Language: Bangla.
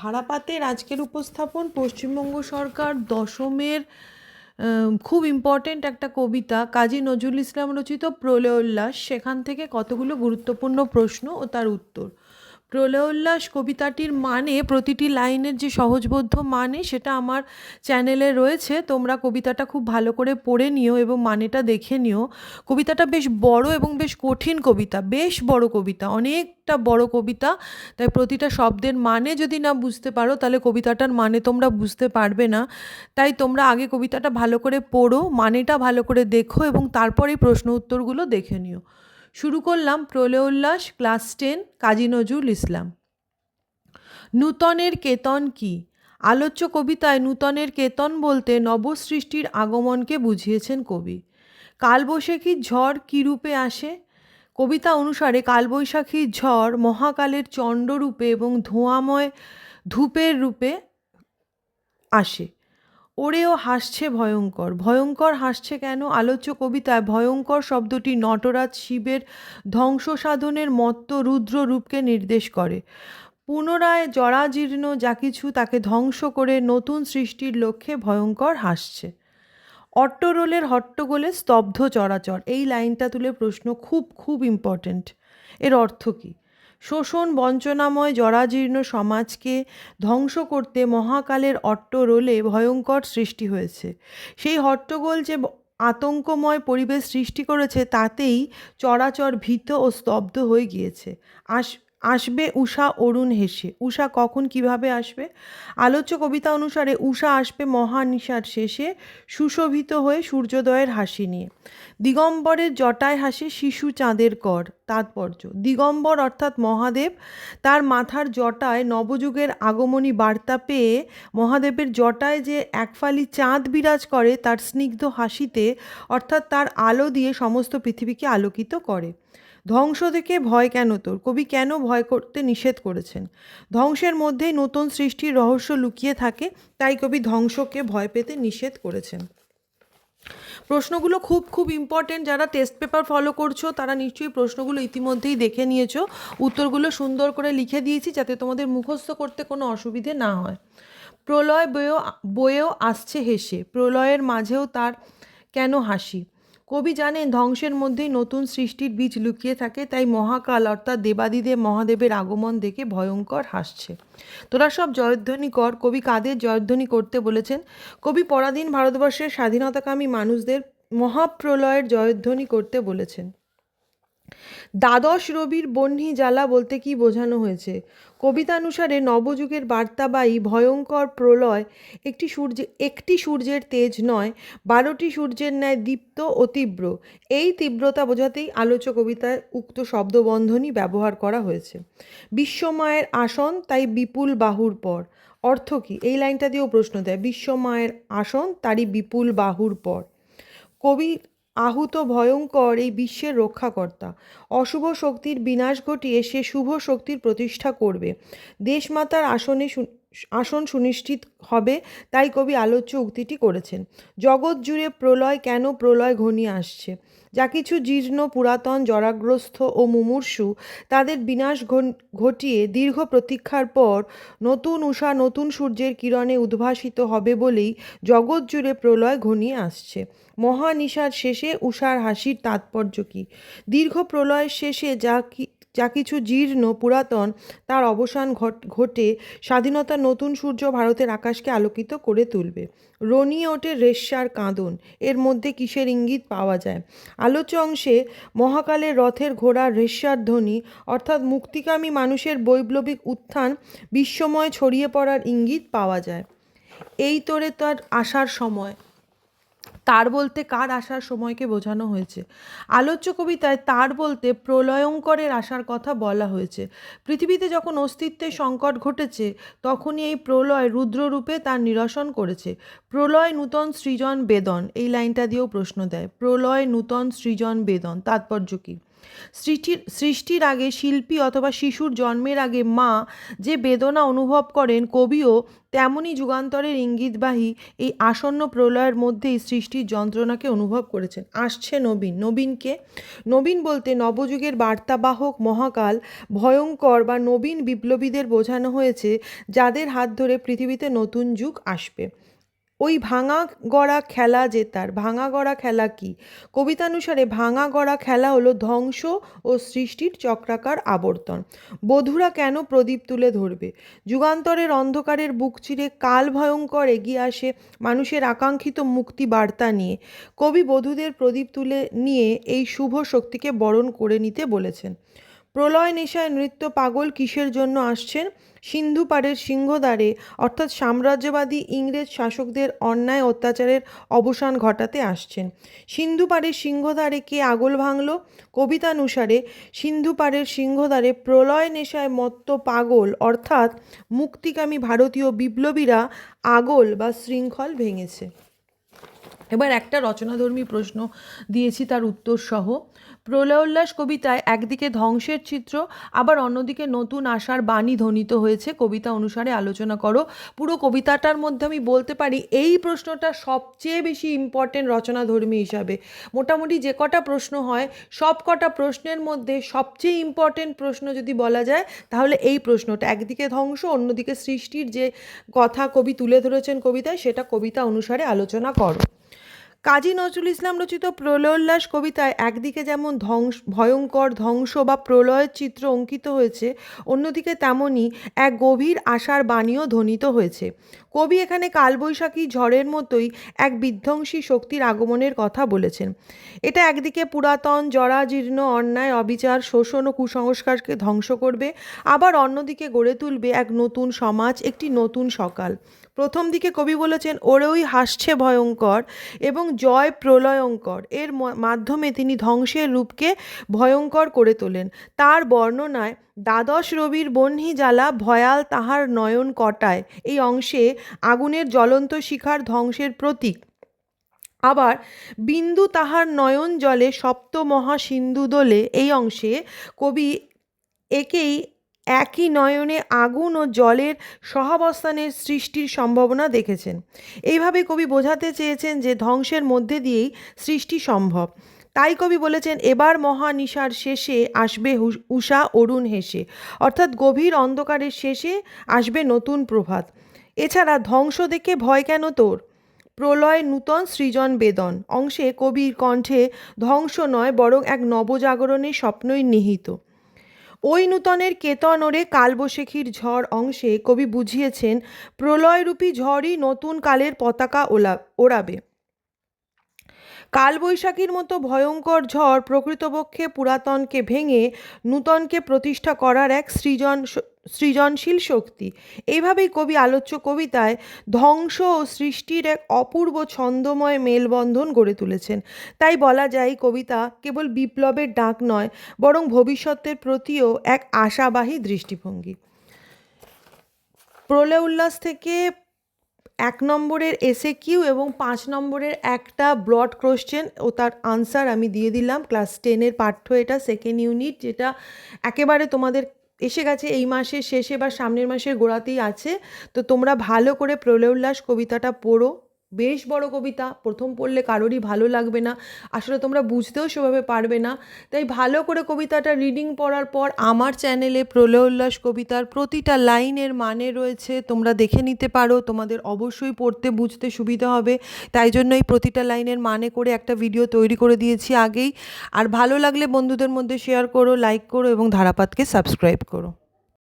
ধারাপাতের আজকের উপস্থাপন পশ্চিমবঙ্গ সরকার দশমের খুব ইম্পর্টেন্ট একটা কবিতা, কাজী নজরুল ইসলাম রচিত প্রলয় উল্লাস। সেখান থেকে কতগুলো গুরুত্বপূর্ণ প্রশ্ন ও তার উত্তর। প্রলয় উল্লাস কবিতাটির মানে প্রতিটি লাইনের যে সহজবোধ্য মানে সেটা আমার চ্যানেলে রয়েছে। তোমরা কবিতাটা খুব ভালো করে পড়ে নিও এবং মানেটা দেখে নিও। কবিতাটা বেশ বড় এবং বেশ কঠিন কবিতা, বেশ বড় কবিতা, অনেকটা বড় কবিতা। তাই প্রতিটা শব্দের মানে যদি না বুঝতে পারো, তাহলে কবিতাটার মানে তোমরা বুঝতে পারবে না। তাই তোমরা আগে কবিতাটা ভালো করে পড়ো, মানেটা ভালো করে দেখো এবং তারপরেই প্রশ্ন উত্তরগুলো দেখে নিও। শুরু করলাম প্রলয় উল্লাস ক্লাস টেন, কাজী নজরুল ইসলাম। নূতনের কেতন কি? আলোচ্য কবিতায় নূতনের কেতন বলতে নবসৃষ্টির আগমনকে বুঝিয়েছেন কবি। কালবৈশাখীর ঝড় কী রূপে আসে? কবিতা অনুসারে কালবৈশাখীর ঝড় মহাকালের চণ্ডরূপে এবং ধোঁয়াময় ধূপের রূপে আসে। ওরেও হাসছে ভয়ঙ্কর। ভয়ঙ্কর হাসছে কেন? আলোচ্য কবিতায় ভয়ঙ্কর শব্দটি নটরাজ শিবের ধ্বংস সাধনের মত্ত রুদ্র রূপকে নির্দেশ করে। পুনরায় জরাজীর্ণ যা কিছু তাকে ধ্বংস করে নতুন সৃষ্টির লক্ষ্যে ভয়ঙ্কর হাসছে। অট্টরোলের হট্টগোলে স্তব্ধ চরাচর। এই লাইনটা তুলে প্রশ্ন খুব খুব ইম্পর্ট্যান্ট এর অর্থ কী? শোষণ বঞ্চনাময় জরাজীর্ণ সমাজকে ধ্বংস করতে মহাকালের অট্টরোলে ভয়ঙ্কর সৃষ্টি হয়েছে। সেই হট্টগোল যে আতঙ্কময় পরিবেশ সৃষ্টি করেছে, তাতেই চরাচর ভীত ও স্তব্ধ হয়ে গিয়েছে। আস আসবে উষা অরুণ হেসে। উষা কখন কীভাবে আসবে? আলোচ্য কবিতা অনুসারে উষা আসবে মহানিশার শেষে, সুশোভিত হয়ে সূর্যোদয়ের হাসি নিয়ে। দিগম্বরের জটায় হাসে শিশু চাঁদের কর, তাৎপর্য। দিগম্বর অর্থাৎ মহাদেব, তার মাথার জটায় নবযুগের আগমনী বার্তা পেয়ে মহাদেবের জটায় যে একফালি চাঁদ বিরাজ করে, তার স্নিগ্ধ হাসিতে অর্থাৎ তার আলো দিয়ে সমস্ত পৃথিবীকে আলোকিত করে। ধ্বংস থেকে ভয় কেন তোর? কবি কেন ভয় করতে নিষেধ করেছেন? ধ্বংসের মধ্যেই নতুন সৃষ্টির রহস্য লুকিয়ে থাকে, তাই কবি ধ্বংসকে ভয় পেতে নিষেধ করেছেন। প্রশ্নগুলো খুব খুব ইম্পর্টেন্ট যারা টেস্ট পেপার ফলো করছ, তারা নিশ্চয়ই প্রশ্নগুলো ইতিমধ্যেই দেখে নিয়েছো। উত্তরগুলো সুন্দর করে লিখে দিয়েছি যাতে তোমাদের মুখস্থ করতে কোনো অসুবিধে না হয়। প্রলয় বয়েও বয়েও আসছে হেসে, প্রলয়ের মাঝেও তার কেন হাসি? কবি জানেন, ধ্বংসের মধ্যেই নতুন সৃষ্টির বীজ লুকিয়ে থাকে, তাই মহাকাল অর্থাৎ দেবাদিদেব মহাদেবের আগমন দেখে ভয়ঙ্কর হাসছে। তোরা সব জয়ধ্বনি কর, কবি কাদের জয়ধ্বনি করতে বলেছেন? কবি পরাধীন ভারতবর্ষের স্বাধীনতাকামী মানুষদের মহাপ্রলয়ের জয়ধ্বনি করতে বলেছেন। দ্বাদশ রবির বহ্নি জ্বালা বলতে কি বোঝানো হয়েছে? কবিতানুসারে নবযুগের বার্তাবাহী ভয়ঙ্কর প্রলয় একটি সূর্য, একটি সূর্যের তেজ নয়, বারোটি সূর্যের ন্যায় দীপ্ত ও তীব্র। এই তীব্রতা বোঝাতেই আলোচ্য কবিতায় উক্ত শব্দবন্ধনী ব্যবহার করা হয়েছে। বিশ্বমায়ের আসন, তাই বিপুল বাহুর পর। অর্থ কী? এই লাইনটা দিয়েও প্রশ্ন দেয়। বিশ্বমায়ের আসন, তারই বিপুল বাহুর পর। কবি আহুত ভয়ঙ্কর এই বিশ্বের রক্ষাকর্তা। অশুভ শক্তির বিনাশ ঘটিয়ে সে শুভ শক্তির প্রতিষ্ঠা করবে। দেশমাতার আসনে আসন সুনিশ্চিত হবে, তাই কবি আলোচ্য উক্তিটি করেছেন। জগৎ জুড়ে প্রলয় কেন প্রলয় ঘনিয়ে আসছে? যা কিছু জীর্ণ, পুরাতন জরাগ্রস্ত ও মুমূর্ষু, তাদের বিনাশ ঘটিয়ে দীর্ঘ প্রতীক্ষার পর নতুন উষা, নতুন সূর্যের কিরণে উদ্ভাসিত হবে বলেই জগৎ জুড়ে প্রলয় ঘনিয়ে আসছে। মহানিশার শেষে উষার হাসির তাৎপর্য কী? দীর্ঘ প্রলয়ের শেষে যা কি যা কিছু জীর্ণ, পুরাতন, তার অবসান ঘট স্বাধীনতার নতুন সূর্য ভারতের আকাশকে আলোকিত করে তুলবে। রনিয়ে ওঠে রেশ্মার কাঁদন, এর মধ্যে কিসের ইঙ্গিত পাওয়া যায়? আলোচ্য অংশে মহাকালের রথের ঘোড়ার রেশ্মার ধ্বনি, অর্থাৎ মুক্তিকামী মানুষের বৈপ্লবিক উত্থান বিশ্বময় ছড়িয়ে পড়ার ইঙ্গিত পাওয়া যায়। এই তোরে তার আসার সময়। তার বলতে কার আসার সময়কে বোঝানো হয়েছে? আলোচ্য কবিতায় তার বলতে প্রলয়ঙ্করের আসার কথা বলা হয়েছে। পৃথিবীতে যখন অস্তিত্বের সংকট ঘটেছে, তখনই এই প্রলয় রুদ্ররূপে তার নিরসন করেছে। প্রলয় নূতন সৃজন বেদন, এই লাইনটা দিয়েও প্রশ্ন দেয়। প্রলয় নূতন সৃজন বেদন, তাৎপর্য কী? সৃষ্টির সৃষ্টির আগে শিল্পী অথবা শিশুর জন্মের আগে মা যে বেদনা অনুভব করেন কবিও তেমনই যুগান্তরের ইঙ্গিতবাহী এই আসন্ন প্রলয়ের মধ্যেই সৃষ্টির যন্ত্রণাকে অনুভব করেছেন। আসছে নবীন। নবীনকে, নবীন বলতে নবযুগের বার্তাবাহক মহাকাল, ভয়ঙ্কর বা নবীন বিপ্লবীদের বোঝানো হয়েছে যাদের হাত ধরে পৃথিবীতে নতুন যুগ আসবে। ওই ভাঙা গড়া খেলা জেতার ভাঙা গড়া খেলা কি? কবিতানুসারে ভাঙা গড়া খেলা হলো ধ্বংস ও সৃষ্টির চক্রাকার আবর্তন। বধুরা কেন প্রদীপ তুলে ধরবে? যুগান্তরের অন্ধকারের বুক চিরে কাল ভয়ঙ্কর এগিয়ে আসে মানুষের আকাঙ্ক্ষিত মুক্তি বার্তা নিয়ে। কবি বধূদের প্রদীপ তুলে নিয়ে এই শুভ শক্তিকে বরণ করে নিতে বলেছেন। প্রলয় নেশায় নৃত্য পাগল কিসের জন্য আসছেন? সিন্ধু পাড়ের সিংহদ্বারে। অর্থাৎ সাম্রাজ্যবাদী ইংরেজ শাসকদের অন্যায় অত্যাচারের অবসান ঘটাতে আসছেন। সিন্ধু পাড়ের সিংহদ্বারে কে আগল ভাঙল? কবিতানুসারে সিন্ধু পাড়ের সিংহদ্বারে প্রলয় নেশায় মত্ত পাগল, অর্থাৎ মুক্তিকামী ভারতীয় বিপ্লবীরা আগল বা শৃঙ্খল ভেঙেছে। এবার একটা রচনাধর্মী প্রশ্ন দিয়েছি, তার উত্তর সহ প্রলয়োল্লাস কবিতায় একদিকে ধ্বংসের চিত্র, আবার অন্যদিকে নতুন আশার বাণী ধ্বনিত হয়েছে। কবিতা অনুসারে আলোচনা করো। পুরো কবিতাটার মধ্যে আমি বলতে পারি, এই প্রশ্নটা সবচেয়ে বেশি ইম্পর্টেন্ট রচনাধর্মী হিসাবে। মোটামুটি যে কটা প্রশ্ন হয়, সব কটা প্রশ্নের মধ্যে সবচেয়ে ইম্পর্টেন্ট প্রশ্ন যদি বলা যায়, তাহলে এই প্রশ্নটা। একদিকে ধ্বংস, অন্যদিকে সৃষ্টির যে কথা কবি তুলে ধরেছেন কবিতায়, সেটা কবিতা অনুসারে আলোচনা করো। কাজী নজরুল ইসলাম রচিত প্রলয়োল্লাস কবিতায় একদিকে যেমন ধ্বংস, ভয়ঙ্কর ধ্বংস বা প্রলয়ের চিত্র অঙ্কিত হয়েছে, অন্যদিকে তেমনই এক গভীর আশার বাণীও ধ্বনিত হয়েছে। কবি এখানে কালবৈশাখী ঝড়ের মতোই এক বিধ্বংসী শক্তির আগমনের কথা বলেছেন। এটা একদিকে পুরাতন, জরাজীর্ণ অন্যায়, অবিচার, শোষণ ও কুসংস্কারকে ধ্বংস করবে, আবার অন্যদিকে গড়ে তুলবে এক নতুন সমাজ, একটি নতুন সকাল। প্রথম দিকে কবি বলেছেন ওরেই হাসছে ভয়ঙ্কর এবং জয় প্রলয়ঙ্কর। এর মাধ্যমে তিনি ধ্বংসের রূপকে ভয়ঙ্কর করে তোলেন। তার বর্ণনায়, দ্বাদশ রবির বহ্নি জ্বালা ভয়াল তাহার নয়ন কটায়। এই অংশে আগুনের জ্বলন্ত শিখার ধ্বংসের প্রতীক। আবার, বিন্দু তাহার নয়ন জলে সপ্ত মহা সিন্ধু দোলে। এই অংশে কবি একেই একই নয়নে আগুন ও জলের সহাবস্থানের সৃষ্টির সম্ভাবনা দেখেছেন। এইভাবে কবি বোঝাতে চেয়েছেন যে ধ্বংসের মধ্যে দিয়েই সৃষ্টি সম্ভব। তাই কবি বলেছেন, এবার মহানিশার শেষে আসবে উষা অরুণ হেসে। অর্থাৎ গভীর অন্ধকারের শেষে আসবে নতুন প্রভাত। এছাড়া ধ্বংস দেখে ভয় কেন তোর? প্রলয় নূতন সৃজন বেদন। অংশে কবির কণ্ঠে ধ্বংস নয়, বরং এক নবজাগরণের স্বপ্নই নিহিত। ওই নূতনের কেতন ওরে কালবৈশাখীর ঝড় অংশে কবি বুঝিয়েছেন, প্রলয়রূপী ঝড়ই নতুন কালের পতাকা ওলা, ওড়াবে। কালবৈশাখীর মতো ভয়ঙ্কর ঝড় প্রকৃতপক্ষে পুরাতনকে ভেঙে নূতনকে প্রতিষ্ঠা করার এক সৃজন সৃজনশীল শক্তি। এইভাবেই কবি আলোচ্য কবিতায় ধ্বংস ও সৃষ্টির এক অপূর্ব ছন্দময় মেলবন্ধন গড়ে তুলেছেন। তাই বলা যায় কবিতা কেবল বিপ্লবের ডাক নয়, বরং ভবিষ্যতের প্রতিও এক আশাবাহী দৃষ্টিভঙ্গি। প্রলয় উল্লাস থেকে এক নম্বরের এসে কিউ এবং পাঁচ নম্বরের একটা ব্রড কোশ্চেন ও তার আনসার আমি দিয়ে দিলাম। ক্লাস টেনের পাঠ্য এটা, সেকেন্ড ইউনিট যেটা একেবারে তোমাদের এসে গেছে, এই মাসের শেষে বা সামনের মাসের গোড়াতেই আছে। তো তোমরা ভালো করে প্রলয় উল্লাস কবিতাটা পড়ো। বেশ বড় কবিতা, প্রথম পড়লে কারোরই ভালো লাগবে না। আসলে তোমরা বুঝতেও সেভাবে পারবে না। তাই ভালো করে কবিতাটা রিডিং পড়ার পর আমার চ্যানেলে প্রলয় উল্লাস কবিতার প্রতিটা লাইনের মানে রয়েছে। তোমরা দেখে নিতে পারো, তোমাদের অবশ্যই পড়তে বুঝতে সুবিধা হবে। তাই জন্য এই প্রতিটা লাইনের মানে করে একটা ভিডিও তৈরি করে দিয়েছি আগেই। আর ভালো লাগলে বন্ধুদের মধ্যে শেয়ার করো লাইক করো এবং ধারাপাতকে সাবস্ক্রাইব করো।